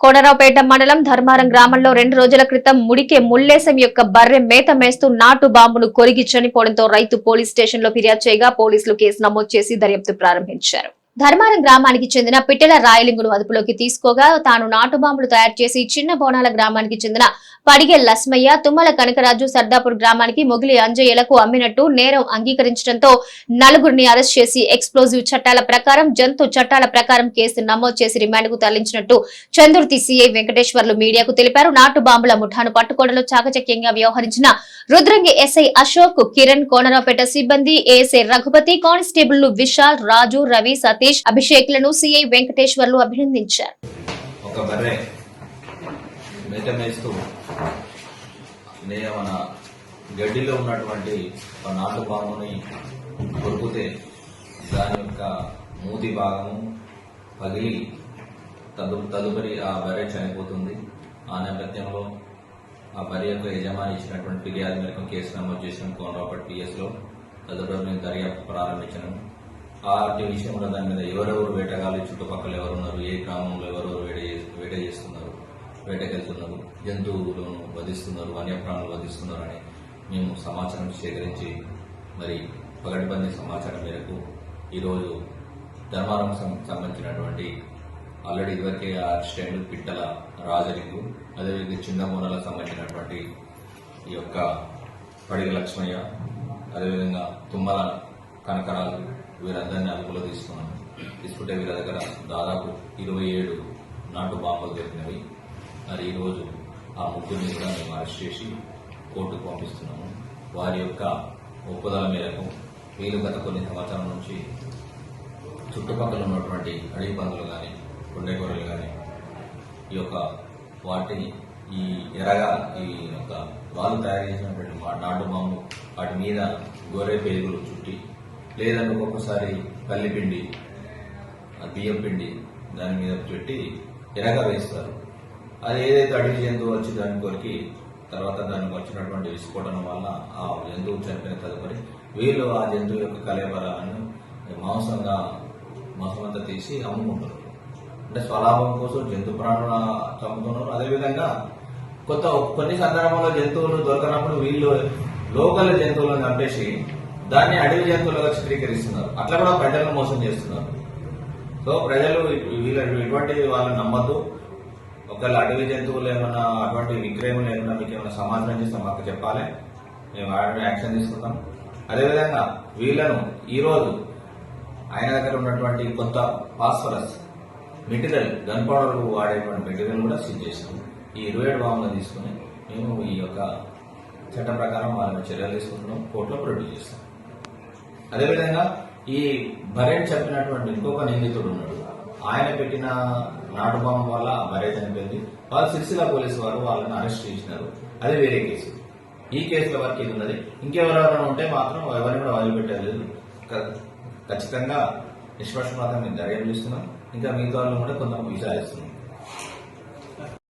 కోనరావుపేట మండలం ధర్మారం గ్రామంలో రెండు రోజుల క్రితం ముడికే ముల్లేశం యొక్క బర్రె మేత మేస్తూ నాటు బాంబును కొరిగి చనిపోవడంతో రైతు పోలీస్ స్టేషన్లో ఫిర్యాదు చేయగా పోలీసులు కేసు నమోదు చేసి దర్యాప్తు ప్రారంభించారు. ధర్మారం గ్రామానికి చెందిన పిట్టెల రాయలింగును అదుపులోకి తీసుకోగా తాను నాటు బాంబులు తయారు చేసి చిన్న బోనాల గ్రామానికి చెందిన పడిగే లస్మయ్య తుమ్మల కనకరాజు సర్దాపూర్ గ్రామానికి మొగిలి అంజయ్యలకు అమ్మినట్టు నేరం అంగీకరించడంతో నలుగురిని అరెస్ట్ చేసి ఎక్స్ప్లోజివ్ చట్టాల ప్రకారం జంతు చట్టాల ప్రకారం కేసు నమోదు చేసి రిమాండ్కు తరలించినట్టు చంద్రుతి సీఐ వెంకటేశ్వర్లు మీడియాకు తెలిపారు. నాటు బాంబుల ముఠాను పట్టుకోవడంలో చాకచక్యంగా వ్యవహరించిన రుద్రంగి ఎస్ఐ అశోక్ కిరణ్ కోనరావుపేట సిబ్బంది ఏఎస్ఐ రఘుపతి కానిస్టేబుల్ విశాల్ రాజు రవి సతీష్ అభిషేక్లను సిఐ వెంకటేశ్వర్లు అభినందించారు. ఒక బర్రె మేత మేస్తూ మన గడ్డిలో ఉన్నటువంటి ఒక నాటు పాముని కొరుకుతే దాని యొక్క మూతి భాగము పగిలి తదు తదుపరి ఆ బర్రె చనిపోతుంది. ఆ నేపథ్యంలో ఆ బర్రె యొక్క యజమాని ఇచ్చినటువంటి ఫిర్యాదు మేరకు కేసు నమోదు చేసిన కోనరాపట్ పిఎస్లో తదుపరి మేము దర్యాప్తు ప్రారంభించినాము ఆ విషయంలో దాని మీద ఎవరెవరు వేటగాళ్ళు చుట్టుపక్కల ఎవరున్నారు ఏ గ్రామంలో ఎవరెవరు వేట వేట చేస్తున్నారు వేటకెళ్తున్నారు జంతువులను వధిస్తున్నారు వన్యప్రాణులు వధిస్తున్నారు అని మేము సమాచారం సేకరించి మరి పగటిబంది సమాచారం మేరకు ఈరోజు ధర్మారం సం- సంబంధించినటువంటి ఆల్రెడీ ఇదివరకే ఆ పిట్టల రాజలింగు అదేవిధంగా చిన్న సంబంధించినటువంటి ఈ యొక్క పడిగ లక్ష్మయ్య అదేవిధంగా తుమ్మల కనకరాలు వీరందరినీ అదుపులో తీసుకున్నాం తీసుకుంటే వీరి దగ్గర దాదాపు ఇరవై ఏడు నాటు బాంబులు దొరికినవి. మరి ఈరోజు ఆ ముగ్గురిని కూడా మేము అరెస్ట్ చేసి కోర్టుకు పంపిస్తున్నాము. వారి యొక్క ఒప్పుదల మేరకు వీళ్ళు గత కొన్ని సంవత్సరాల నుంచి చుట్టుపక్కల ఉన్నటువంటి అడవి పందులు కానీ కొండగొర్రెలు కానీ ఈ యొక్క వాటిని ఈ ఎరగా ఈ యొక్క వాళ్ళు తయారు చేసినటువంటి నాటు బాంబు వాటి మీద గొర్రె పేగులు చుట్టి లేదంటే ఒక్కొక్కసారి పల్లిపిండి ఆ బియ్యం పిండి దాని మీద పెట్టి ఎరగ వేస్తారు అది ఏదైతే అడవి జంతువు వచ్చి దాని కొరికి తర్వాత దానికి వచ్చినటువంటి విస్ఫోటనం వల్ల ఆ జంతువు చనిపోయిన తదుపరి వీళ్ళు ఆ జంతువు యొక్క కలేబరాలను మాంసంగా మాంసమంతా తీసి అమ్ముకుంటారు. అంటే స్వలాభం కోసం జంతు ప్రాణుల చంపుతున్నారు. అదేవిధంగా కొత్త కొన్ని సందర్భంలో జంతువులు దొరకనప్పుడు వీళ్ళు లోకల్ జంతువులను చంపేసి దాన్ని అడవి జంతువులుగా చిత్రీకరిస్తున్నారు. అట్లా కూడా ప్రజలను మోసం చేస్తున్నారు. సో ప్రజలు వీళ్ళ ఇటువంటి వాళ్ళని నమ్మద్దు. ఒకవేళ అడవి జంతువులు ఏమైనా అటువంటి విక్రయం ఏమైనా మీకు ఏమైనా సమాచారం చేస్తే మాకు చెప్పాలి. మేము వాటిని యాక్షన్ తీసుకుంటాం. అదేవిధంగా వీళ్ళను ఈరోజు ఆయన దగ్గర ఉన్నటువంటి కొంత ఫాస్ఫరస్ మెటీరియల్ గన్ పౌడర్ వాడేటువంటి మెటీరియల్ కూడా సీజ్ చేస్తున్నాం ఈ ఇరవై ఏడు బాంబులను తీసుకుని మేము ఈ యొక్క చట్టం ప్రకారం వాళ్ళని చర్యలు తీసుకుంటున్నాం. కోర్టులో ప్రొడ్యూస్ చేస్తాం. అదేవిధంగా ఈ భరేట్ చెప్పినటువంటి ఇంకొక నిందితుడు ఉన్నాడు. ఆయన పెట్టిన నాటు బాంబు వల్ల భరే చనిపోయింది. వాళ్ళు సిరిసిల్ల పోలీసు వారు వాళ్ళని అరెస్ట్ చేసినారు. అది వేరే కేసు. ఈ కేసుల వరకు ఇది ఉన్నది ఇంకెవరెవరైనా ఉంటే మాత్రం ఎవరిని కూడా వదిలిపెట్టలేదు. క- ఖచ్చితంగా నిష్పక్షపాతం మేము దర్యాప్తు చేస్తున్నాం. ఇంకా మిగతా వాళ్ళు కూడా కొంత విచారిస్తున్నాం.